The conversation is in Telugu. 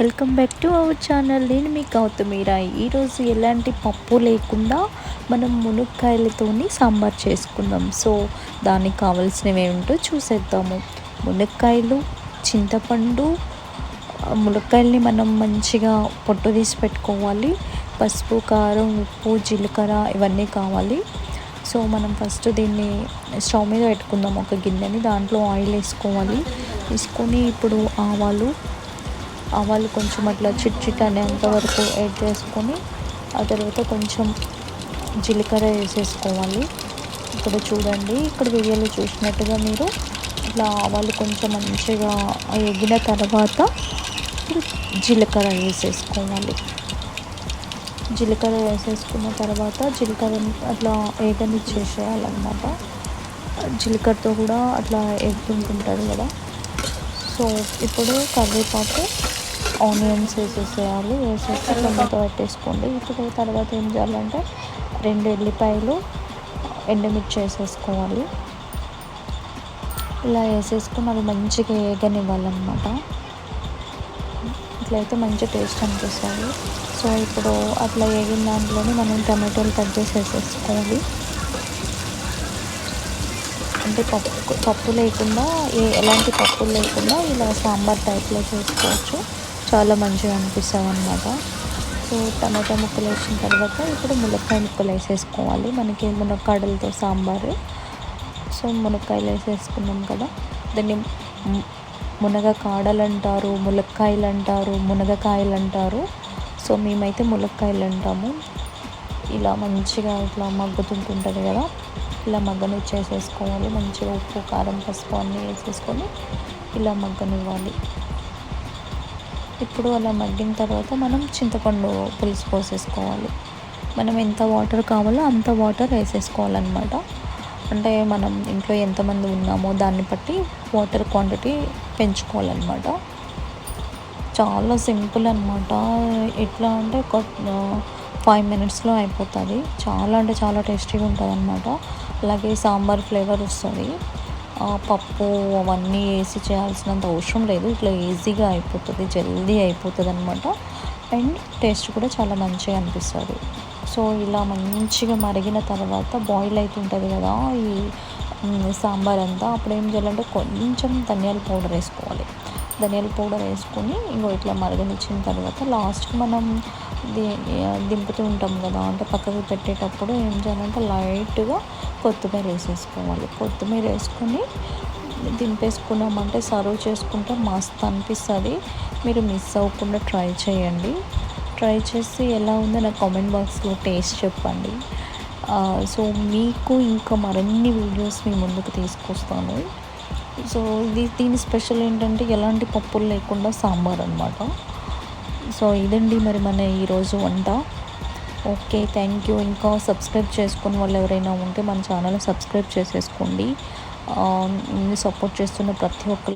Welcome back to our channel. నేను మీ గౌతమీరా. ఈరోజు ఎలాంటి పప్పు లేకుండా మనం మునక్కాయలతోని సాంబార్ చేసుకుందాం. సో దానికి కావాల్సినవి ఏమిటో చూసేద్దాము. మునక్కాయలు చింతపండు మునక్కాయల్ని మనం మంచిగా పొట్టు తీసి పెట్టుకోవాలి. పసుపు కారం ఉప్పు జీలకర్ర ఇవన్నీ కావాలి. సో మనం ఫస్ట్ దీన్ని స్టవ్ మీద పెట్టుకుందాం. ఒక గిన్నెని దాంట్లో ఆయిల్ వేసుకోవాలి. వేసుకొని ఇప్పుడు ఆవాలు ఆవాలు కొంచెం అట్లా చిట్ చిట్ అనేంత వరకు యాడ్ చేసుకొని ఆ తర్వాత కొంచెం జీలకర్ర వేసేసుకోవాలి. ఇక్కడ చూడండి ఇక్కడ వీడియోలో చూసినట్టుగా మీరు ఇట్లా ఆవాలు కొంచెం మంచిగా ఎగిన తర్వాత జీలకర్ర వేసేసుకోవాలి. జీలకర్ర వేసేసుకున్న తర్వాత జీలకర్ర అట్లా ఏగనిచ్చేసేయాలన్నమాట. జీలకర్రతో కూడా అట్లా ఎగుతుంటుంటుంది కదా. సో ఇప్పుడు కరివేపాకు ఆనియన్స్ వేసేసేయాలి వేసేసి టమాటో పెట్టేసుకోండి. ఇప్పుడు తర్వాత ఏం చేయాలంటే రెండు ఎల్లిపాయలు ఎండుమిర్చి వేసేసుకోవాలి ఇలా వేసేసుకొని అది మంచిగా ఏగనివ్వాలన్నమాట. ఇట్లయితే మంచి టేస్ట్ అనిపిస్తుంది. సో ఇప్పుడు అట్లా వేగిన దాంట్లోనే మనం టమాటోలు కట్ చేసి వేసేసుకోవాలి. అంటే పప్పు పప్పు లేకుండా ఎలాంటి పప్పు లేకుండా ఇలా సాంబార్ టైప్లో చేసుకోవచ్చు. చాలా మంచిగా అనిపిస్తుంది అనమాట సో టమాటా ముక్కలు వేసిన తర్వాత ఇప్పుడు మునక్కాయ ముక్కలు వేసేసుకోవాలి. మనకి మునక్కాడలతో సాంబారు. సో మునక్కాయలు వేసేసుకున్నాం కదా. దాన్ని మునగ కాడలు అంటారు ములక్కాయలు అంటారు మునగకాయలు అంటారు సో మేమైతే ములక్కాయలు అంటాము ఇలా మంచిగా ఇట్లా మగ్గుతుంటుంటుంది కదా. ఇలా మగ్గనిచ్చేసేసుకోవాలి. మంచిగా ఉప్పు కారం పసుపు అన్నీ వేసేసుకొని ఇలా మగ్గనివ్వాలి. ఇప్పుడు అలా మగ్గిన తర్వాత మనం చింతపండు పులుసు పోసేసుకోవాలి. మనం ఎంత వాటర్ కావాలో అంత వాటర్ వేసేసుకోవాలన్నమాట. అంటే మనం ఇంట్లో ఎంతమంది ఉన్నామో దాన్ని బట్టి వాటర్ క్వాంటిటీ పెంచుకోవాలన్నమాట. చాలా సింపుల్ అనమాట ఎట్లా అంటే ఒక ఫైవ్ మినిట్స్లో అయిపోతుంది. చాలా అంటే చాలా టేస్టీగా ఉంటుంది అనమాట అలాగే సాంబార్ ఫ్లేవర్ వస్తుంది. పప్పు అవన్నీ వేసి చేయాల్సినంత అవసరం లేదు. ఇట్లా ఈజీగా అయిపోతుంది జల్దీ అయిపోతుంది అనమాట అండ్ టేస్ట్ కూడా చాలా మంచిగా అనిపిస్తుంది. సో ఇలా మంచిగా మరిగిన తర్వాత బాయిల్ అవుతుంటుంది కదా ఈ సాంబార్ అంతా అప్పుడు ఏం చేయాలంటే కొంచెం ధనియాల పౌడర్ వేసుకోవాలి. ధనియాల పౌడర్ వేసుకొని ఇంకో ఇట్లా మరగనిచ్చిన తర్వాత లాస్ట్కి మనం దింపుతూ ఉంటాం కదా అంటే పక్కకు పెట్టేటప్పుడు ఏం చేయాలంటే లైట్గా కొత్తిమీర వేసేసుకోవాలి. కొత్తిమీర వేసుకొని దింపేసుకున్నామంటే సర్వ్ చేసుకుంటే మస్తు అనిపిస్తుంది. మీరు మిస్ అవ్వకుండా ట్రై చేయండి. ట్రై చేసి ఎలా ఉందో నాకు కామెంట్ బాక్స్లో టేస్ట్ చెప్పండి. సో మీకు ఇంకా మరిన్ని వీడియోస్ మీ ముందుకు తీసుకొస్తాను. సో ఇది దీని స్పెషల్ ఏంటంటే ఎలాంటి పప్పులు లేకుండా సాంబార్ అనమాట సో ఇదండి మరి మన ఈరోజు వంట. Okay thank you. ఇంకా సబ్స్క్రైబ్ చేసుకుని వాళ్ళు ఎవరైనా ఉంటే మన ఛానల్ సబ్స్క్రైబ్ చేసేసుకోండి. సపోర్ట్ చేస్తున్న ప్రతి ఒక్కరు